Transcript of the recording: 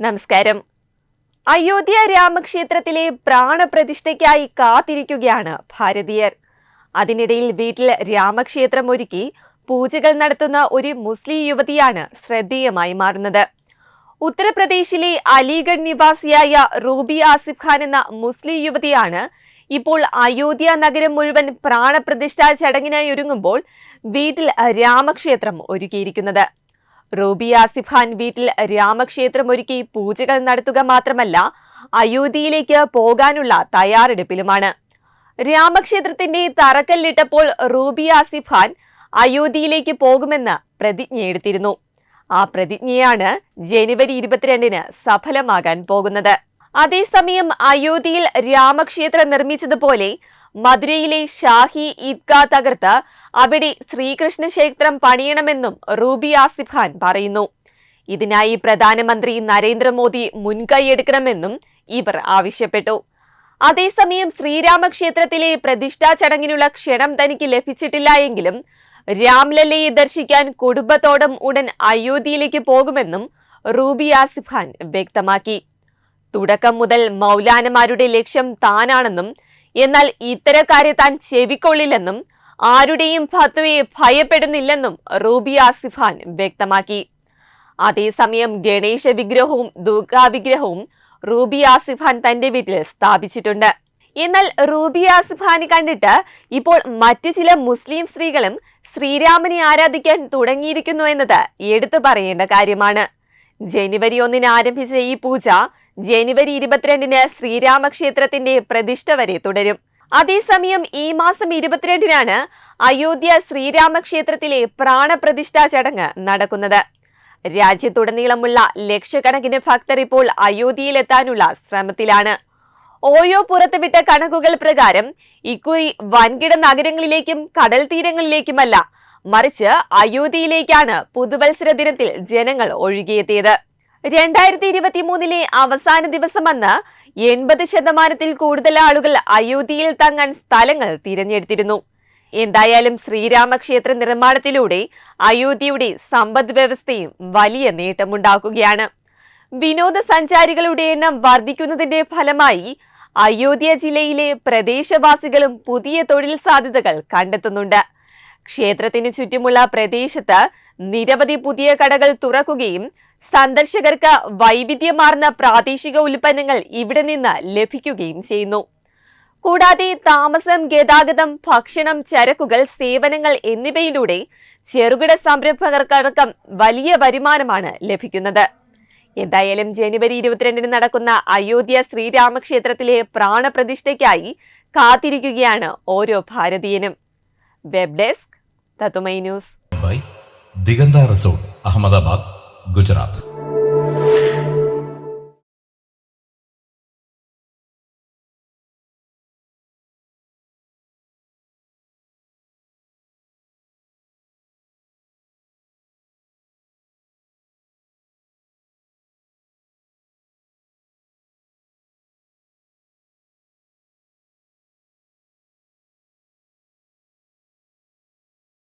നമസ്കാരം. അയോധ്യ രാമക്ഷേത്രത്തിലെ പ്രാണപ്രതിഷ്ഠയ്ക്കായി കാത്തിരിക്കുകയാണ് ഭാരതീയർ. അതിനിടയിൽ വീട്ടിൽ രാമക്ഷേത്രം ഒരുക്കി പൂജകൾ നടത്തുന്ന ഒരു മുസ്ലിം യുവതിയാണ് ശ്രദ്ധേയമായി മാറുന്നത്. ഉത്തർപ്രദേശിലെ അലിഗഡ് നിവാസിയായ റൂബി ആസിഫ് ഖാൻ എന്ന മുസ്ലിം യുവതിയാണ് ഇപ്പോൾ അയോധ്യ നഗരം മുഴുവൻ പ്രാണപ്രതിഷ്ഠാ ചടങ്ങിനായി ഒരുങ്ങുമ്പോൾ വീട്ടിൽ രാമക്ഷേത്രം ഒരുക്കിയിരിക്കുന്നത്. റൂബി ആസിഫാൻ വീട്ടിൽ രാമക്ഷേത്രം ഒരുക്കി പൂജകൾ നടത്തുക മാത്രമല്ല അയോധ്യയിലേക്ക് പോകാനുള്ള തയ്യാറെടുപ്പിലുമാണ്. രാമക്ഷേത്രത്തിന്റെ തറക്കല്ലിട്ടപ്പോൾ റൂബി ആസിഫാൻ അയോധ്യയിലേക്ക് പോകുമെന്ന് പ്രതിജ്ഞയെടുത്തിരുന്നു. ആ പ്രതിജ്ഞയാണ് ജനുവരി ഇരുപത്തിരണ്ടിന് സഫലമാകാൻ പോകുന്നത്. അതേസമയം അയോധ്യയിൽ രാമക്ഷേത്രം നിർമ്മിച്ചതുപോലെ മധുരയിലെ ഷാഹി ഈദ്ഗാ തകർത്ത് അവിടെ ശ്രീകൃഷ്ണ ക്ഷേത്രം പണിയണമെന്നും റൂബി ആസിഫ് ഖാൻ പറയുന്നു. ഇതിനായി പ്രധാനമന്ത്രി നരേന്ദ്രമോദി മുൻകൈയെടുക്കണമെന്നും ഇവർ ആവശ്യപ്പെട്ടു. അതേസമയം ശ്രീരാമക്ഷേത്രത്തിലെ പ്രതിഷ്ഠാ ചടങ്ങിനുള്ള ക്ഷണം തനിക്ക് ലഭിച്ചിട്ടില്ല എങ്കിലും രാംലല്ലയെ ദർശിക്കാൻ കുടുംബത്തോടം ഉടൻ അയോധ്യയിലേക്ക് പോകുമെന്നും റൂബി ആസിഫ് ഖാൻ വ്യക്തമാക്കി. തുടക്കം മുതൽ മൗലാനമാരുടെ ലക്ഷ്യം താനാണെന്നും എന്നാൽ ഇത്തരക്കാരെ താൻ ചെവിക്കൊള്ളില്ലെന്നും ആരുടെയും ഫത്വയെ ഭയപ്പെടുന്നില്ലെന്നും റൂബി ആസിഫാൻ വ്യക്തമാക്കി. അതേസമയം ഗണേശ വിഗ്രഹവും ദുർഗാ വിഗ്രഹവും റൂബി ആസിഫാൻ തന്റെ വീട്ടിൽ സ്ഥാപിച്ചിട്ടുണ്ട്. എന്നാൽ റൂബി ആസിഫാനെ കണ്ടിട്ട് ഇപ്പോൾ മറ്റു ചില മുസ്ലിം സ്ത്രീകളും ശ്രീരാമനെ ആരാധിക്കാൻ തുടങ്ങിയിരിക്കുന്നു എന്നത് എടുത്തു പറയേണ്ട കാര്യമാണ്. ജനുവരി ഒന്നിന് ആരംഭിച്ച ഈ പൂജ ജനുവരി ഇരുപത്തിരണ്ടിന് ശ്രീരാമക്ഷേത്രത്തിന്റെ പ്രതിഷ്ഠ വരെ തുടരും. അതേസമയം ഈ മാസം ഇരുപത്തിരണ്ടിനാണ് അയോധ്യ ശ്രീരാമക്ഷേത്രത്തിലെ പ്രാണപ്രതിഷ്ഠാ ചടങ്ങ് നടക്കുന്നത്. രാജ്യത്തുടനീളമുള്ള ലക്ഷക്കണക്കിന് ഭക്തർ ഇപ്പോൾ അയോധ്യയിലെത്താനുള്ള ശ്രമത്തിലാണ്. ഓയോ പുറത്തുവിട്ട കണക്കുകൾ പ്രകാരം ഇക്കുറി വൻകിട നഗരങ്ങളിലേക്കും കടൽ തീരങ്ങളിലേക്കുമല്ല മറിച്ച് അയോധ്യയിലേക്കാണ് പുതുവത്സര ദിനത്തിൽ ജനങ്ങൾ ഒഴുകിയെത്തിയത്. രണ്ടായിരത്തി ഇരുപത്തി മൂന്നിലെ അവസാന ദിവസമെന്ന് എൺപത് ശതമാനത്തിൽ കൂടുതൽ ആളുകൾ അയോധ്യയിൽ തങ്ങാൻ സ്ഥലങ്ങൾ തിരഞ്ഞെടുത്തിരുന്നു. എന്തായാലും ശ്രീരാമക്ഷേത്ര നിർമ്മാണത്തിലൂടെ അയോധ്യയുടെ സമ്പദ് വ്യവസ്ഥയും വലിയ നേട്ടമുണ്ടാക്കുകയാണ്. വിനോദസഞ്ചാരികളുടെ എണ്ണം വർദ്ധിക്കുന്നതിന്റെ ഫലമായി അയോധ്യ ജില്ലയിലെ പ്രദേശവാസികളും പുതിയ തൊഴിൽ സാധ്യതകൾ കണ്ടെത്തുന്നുണ്ട്. ക്ഷേത്രത്തിന് ചുറ്റുമുള്ള പ്രദേശത്ത് നിരവധി പുതിയ കടകൾ തുറക്കുകയും സന്ദർശകർക്ക് വൈവിധ്യമാർന്ന പ്രാദേശിക ഉൽപ്പന്നങ്ങൾ ഇവിടെ നിന്ന് ലഭിക്കുകയും ചെയ്യുന്നു. കൂടാതെ താമസം ഗതാഗതം ഭക്ഷണം ചരക്കുകൾ സേവനങ്ങൾ എന്നിവയിലൂടെ ചെറുകിട സംരംഭകർക്കടക്കം വലിയ വരുമാനമാണ് ലഭിക്കുന്നത്. എന്തായാലും ജനുവരി ഇരുപത്തിരണ്ടിന് നടക്കുന്ന അയോധ്യ ശ്രീരാമക്ഷേത്രത്തിലെ പ്രാണപ്രതിഷ്ഠയ്ക്കായി കാത്തിരിക്കുകയാണ് ഓരോ ഭാരതീയനും. വെബ് ഡെസ്ക് തത്തുമൈ news. By Diganta resort Ahmedabad. Gujarat.